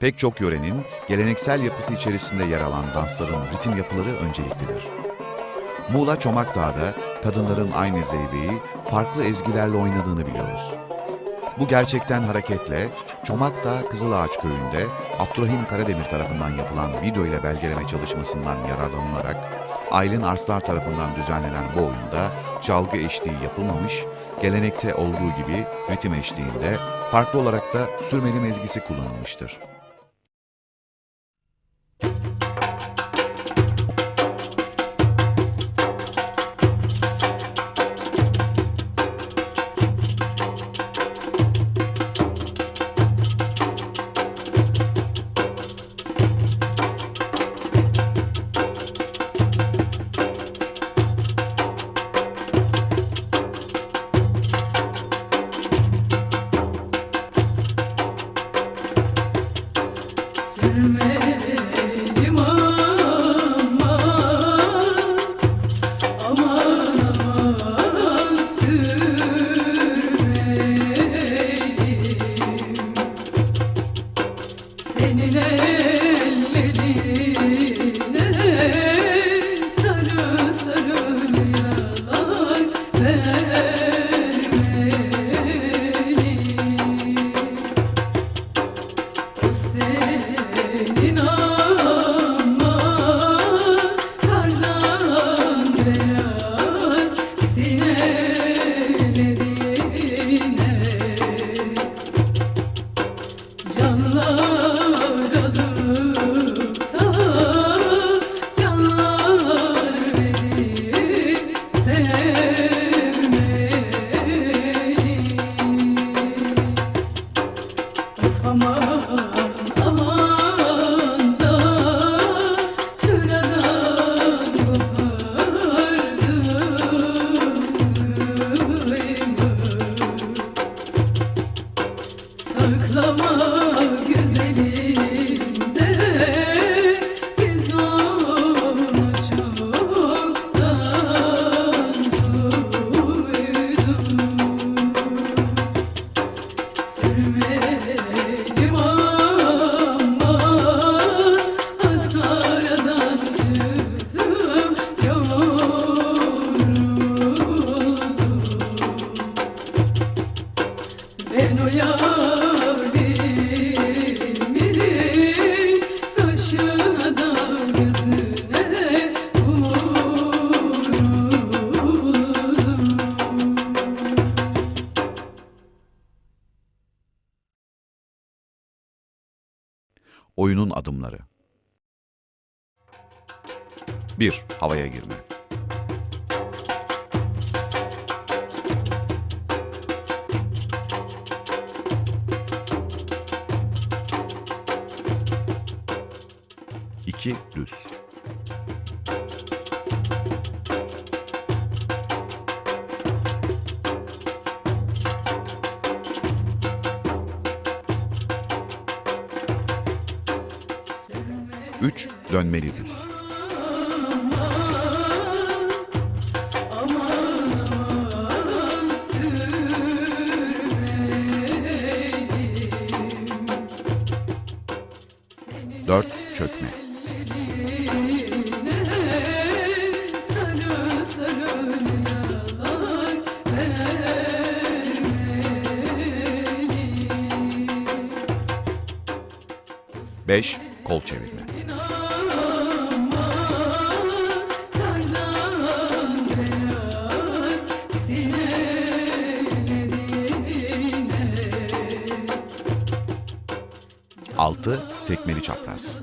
Pek çok yörenin geleneksel yapısı içerisinde yer alan dansların ritim yapıları önceliklidir. Muğla Çomakdağ'da kadınların aynı zeybeyi farklı ezgilerle oynadığını biliyoruz. Bu gerçekten hareketle Çomakdağ Kızılağaç Köyü'nde Abdurrahim Karademir tarafından yapılan video ile belgeleme çalışmasından yararlanılarak Aylin Arslar tarafından düzenlenen bu oyunda çalgı eşliği yapılmamış, gelenekte olduğu gibi ritim eşliğinde farklı olarak da sürmeli mezgisi kullanılmıştır. Spider-Man. Oyunun adımları 1. Havaya girme 2. Düz 3. Dönmeli düz 4. Çökme 5. Kol çevirme 6. Sekmeli çapraz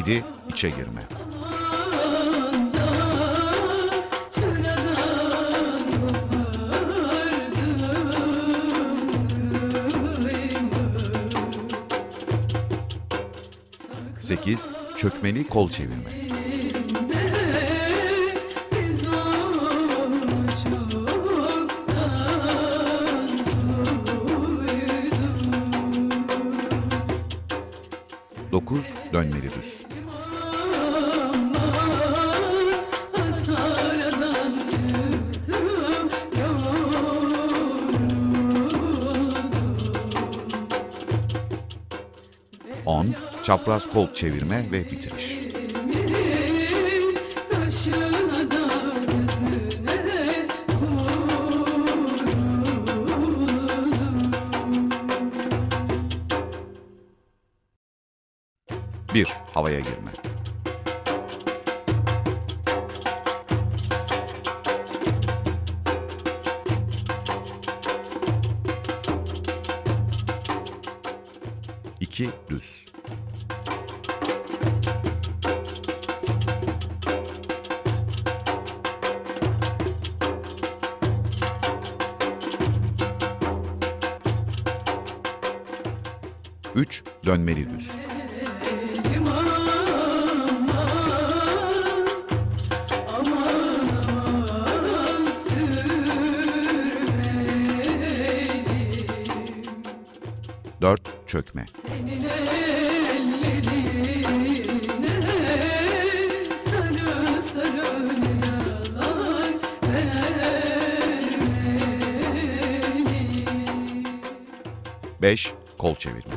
7. İçe girme 8. Çökmeli kol çevirme dokuz dönmeli düz. On, çapraz kol çevirme ve bitiriş. 1. Havaya girme. İki düz. Üç dönmeli düz. 4. Çökme. 5. Kol çevirme.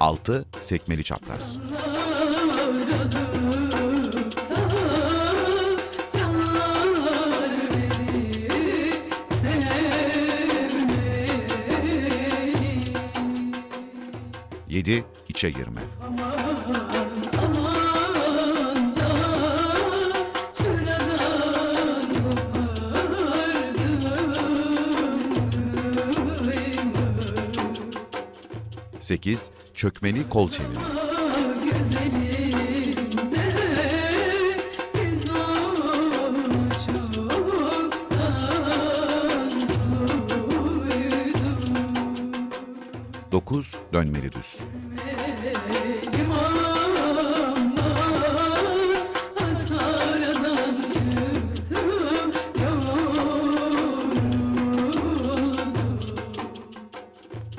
6. Sekmeli çapraz. 7. İçe girme. 8. Çökmeli kol duydum 9. Dönmeli düz.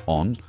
Elim